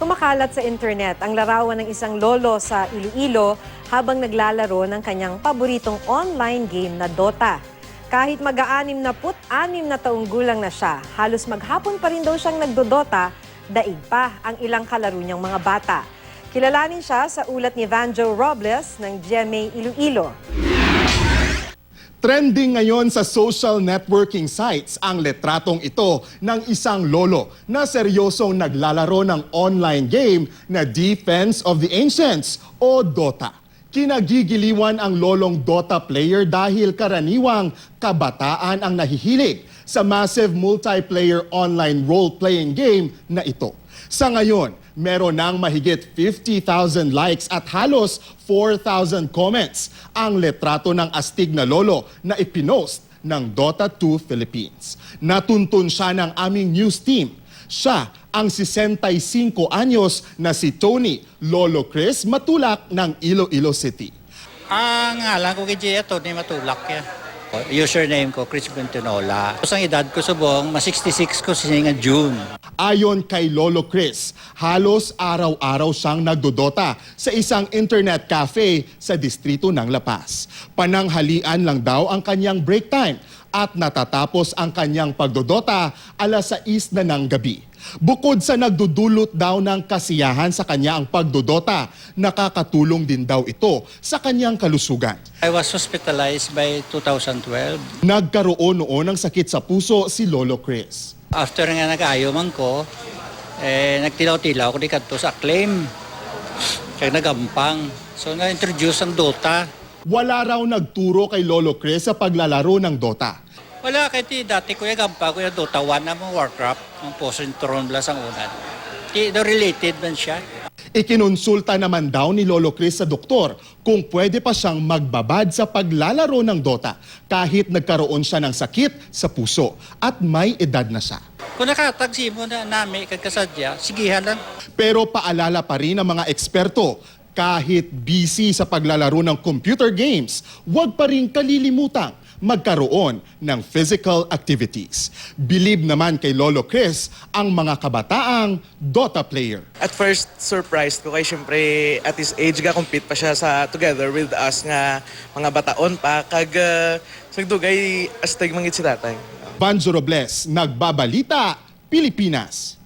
Kumakalat sa internet ang larawan ng isang lolo sa Iloilo habang naglalaro ng kanyang paboritong online game na Dota. Kahit mag-aanim na put anim na taong gulang na siya, halos maghapon pa rin daw siyang nagdodota, daig pa ang ilang kalaro niyang mga bata. Kilalanin siya sa ulat ni Vanjo Robles ng GMA Iloilo. Trending ngayon sa social networking sites ang letratong ito ng isang lolo na seryosong naglalaro ng online game na Defense of the Ancients o Dota. Kinagigiliwan ang lolong Dota player dahil karaniwang kabataan ang nahihilig sa massive multiplayer online role-playing game na ito. Sa ngayon, meron ng mahigit 50,000 likes at halos 4,000 comments ang letrato ng astig na lolo na ipinost ng Dota 2 Philippines. Natuntun siya ng aming news team. Siya ang 65 anyos na si Tony Lolo Chris Matulak ng Iloilo City. Ang ngalan ko kay Gia to ni Matulak ya. Username ko, Chris Bentinola. Tapos ang edad ko subong, ma-66 ko siya nga June. Ayon kay Lolo Chris, halos araw-araw siyang nagdodota sa isang internet cafe sa distrito ng La Paz. Pananghalian lang daw ang kanyang break time at natatapos ang kanyang pagdodota alas 6 na ng gabi. Bukod sa nagdudulot daw ng kasiyahan sa kanya ang pagdodota, nakakatulong din daw ito sa kanyang kalusugan. I was hospitalized by 2012. Nagkaroon noon ng sakit sa puso si Lolo Chris. After nga nag-ayo man ko, eh, nagtilaw-tilaw ko di kadto sa claim. Kaya nagampang. So na-introduce ang Dota. Wala raw nagturo kay Lolo Chris sa paglalaro ng Dota. Wala kay ti dati ko yung gampa ko yung Dota 1 na mga Warcraft. Ang Poison Throne Blast ang unan. Ti, related man siya. Ikinonsulta naman daw ni Lolo Chris sa doktor kung pwede pa siyang magbabad sa paglalaro ng Dota kahit nagkaroon siya ng sakit sa puso at may edad na siya. Kung nakatagsi mo na nami kagkasadya, sigihan lang. Pero paalala pa rin ng mga eksperto, kahit busy sa paglalaro ng computer games, huwag pa rin kalilimutang magkaroon ng physical activities. Believe naman kay Lolo Chris ang mga kabataang Dota player. At first, surprised ko kay syempre at his age ga compete pa siya sa together with us nga mga bataon pa kag uh, sagdugay astig mangit si tatay. Banjo Robles, Nagbabalita, Pilipinas.